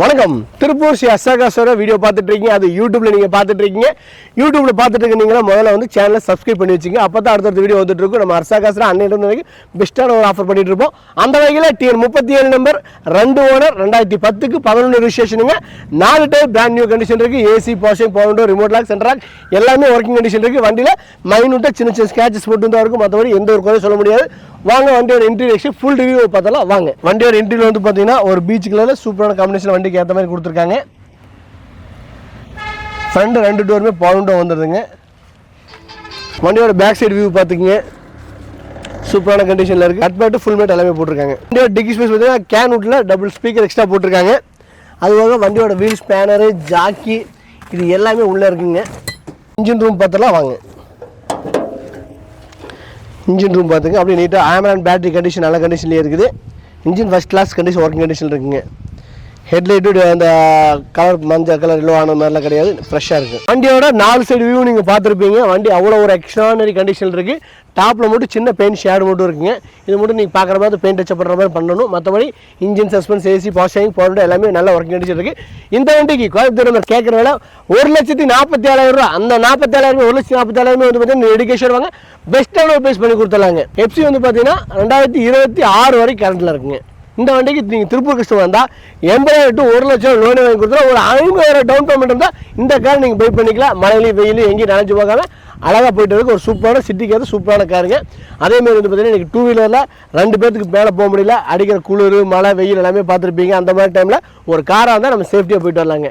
வணக்கம். திருப்பூர் ஸ்ரீ அசகாஸ்வர வீடியோ பார்த்துட்டு இருக்கீங்க அது யூடியூப்ல நீங்கள் பார்த்துட்டு இருக்கீங்க யூடியூப்ல பார்த்துட்டு இருக்கீங்கன்னா முதல்ல வந்து சேனலை சப்ஸ்கிரைப் பண்ணி வச்சுங்க. அப்போ தான் அடுத்தடுத்த வீடியோ வந்துட்டு இருக்கும் நம்ம அர்சாகாஸ்வர அன்னையிலிருந்து வரைக்கும் பெஸ்ட்டான ஒரு ஆஃபர் பண்ணிட்டு இருப்போம் அந்த வகையில் டிஎன் முப்பத்தி ஏழு நம்பர் ரெண்டு ஓனர் ரெண்டாயிரத்தி பத்துக்கு பதினொன்று ரிஜிஸ்ட்ரேஷனுங்க நாலு டைப் பிராண்ட் நியூ கண்டிஷன் இருக்கு. ஏசி பாஷிங் பவுண்டோ ரிமோட் லாக் சென்ட்ராக் எல்லாமே ஒர்க்கிங் கண்டிஷன் இருக்கு. வண்டியில் மைனூட்டாக சின்ன சின்ன ஸ்கேச்சஸ் மட்டும் தான் இருக்கும். மற்றபடி எந்த ஒரு குறையும் சொல்ல முடியாது. வாங்க வண்டியோட இன்டீரியர் ஃபுல் ரிவ்யூ பார்த்தலாம் வாங்க. வண்டியோட இன்டீரியர் வந்து பார்த்தீங்கன்னா ஒரு பீச் கலரில் சூப்பரான காம்பினேஷன் வண்டிக்கு ஏற்ற மாதிரி கொடுத்துருக்காங்க. ஃப்ரண்ட் ரெண்டு டோருமே பவுண்டோ வந்துடுதுங்க வண்டியோட பேக் சைடு வியூ பார்த்துக்குங்க. சூப்பரான கண்டிஷனில் இருக்குது கட் பேட்டு ஃபுல் மேட் எல்லாமே போட்டிருக்காங்க. வண்டியோட டிக்கி ஸ்பேஸ் பார்த்தீங்கன்னா கேன் உட்டில் டபுள் ஸ்பீக்கர் எக்ஸ்ட்ரா போட்டிருக்காங்க. அதுபோக வண்டியோட வீல் ஸ்பேனரு ஜாக்கி இது எல்லாமே உள்ளே இருக்குங்க. இன்ஜின் ரூம் பார்த்தலாம் வாங்க. இன்ஜின் ரூம் பார்த்துங்க. அப்படியே நீட்டாக ஆமரான் பேட்டரி கண்டிஷன் நல்ல கண்டிஷன்லேயே இருக்குது. Engine first class condition working condition இருக்குங்க. ஹெட்லைட்டு அந்த கலர் மஞ்சள் கலர் எல்லோ ஆன மாதிரிலாம் கிடையாது. ஃப்ரெஷ்ஷாக இருக்குது வண்டியோட நாலு சைடு வியூ நீங்கள் பார்த்துருப்பீங்க. வண்டி அவ்வளோ ஒரு எக்ஸ்ட்ரானரி கண்டிஷன் இருக்குது டாப்பில் மட்டும் சின்ன பெயிண்ட் ஷேடு மட்டும் இருக்குங்க. இது மட்டும் நீங்கள் பார்க்குற மாதிரி பெயிண்ட் டச் பண்ணுற மாதிரி பண்ணணும். மற்றபடி இன்ஜின் சஸ்பென்ஸ் ஏசி பாஷிங் போன்ற எல்லாமே நல்ல ஒர்க்கிங் கண்டிஷன் இருக்குது இந்த வண்டிக்கு கோயம்புத்தூர் நம்ம கேட்குற வேலை ஒரு லட்சத்தி நாற்பத்தி ஏழாயிரம் ரூபா அந்த நாற்பத்தேழாயிரம் ஒரு லட்சத்தி நாற்பத்தேழாயிரமே வந்து பார்த்தீங்கன்னா எடுக்கேஷன் வாங்க. பெஸ்ட்டான பேஸ் பண்ணி கொடுத்துலாங்க எப்சி வந்து பார்த்தீங்கன்னா ரெண்டாயிரத்தி இருபத்தி ஆறு வரைக்கும் கரண்ட்டில் இருக்குங்க. இந்த வண்டிக்கு நீங்கள் திருப்பூர் கஷ்டம் வந்தால் எண்பதாயிரம் டு ஒரு லட்சம் லோனு வாங்கி கொடுத்தா ஒரு ஐம்பதாயிரம் டவுன் பேமெண்ட் இருந்தால் இந்த கார் நீங்கள் பை பண்ணிக்கலாம். மழையிலையும் வெயிலையும் எங்கேயும் நினச்சி போகாமல் அழகாக போயிட்டு இருக்கு ஒரு சூப்பரான சிட்டிக்கு அது சூப்பரான காருங்க அதேமாதிரி வந்து பார்த்தீங்கன்னா எனக்கு டூ வீலரில் ரெண்டு பேர்த்துக்கு மேலே போக முடியல. அடிக்கிற குளிர் மழை வெயில் எல்லாமே பார்த்துருப்பீங்க. அந்த மாதிரி டைமில் ஒரு காராக இருந்தால் நம்ம சேஃப்டியாக போயிட்டு வரலாங்க.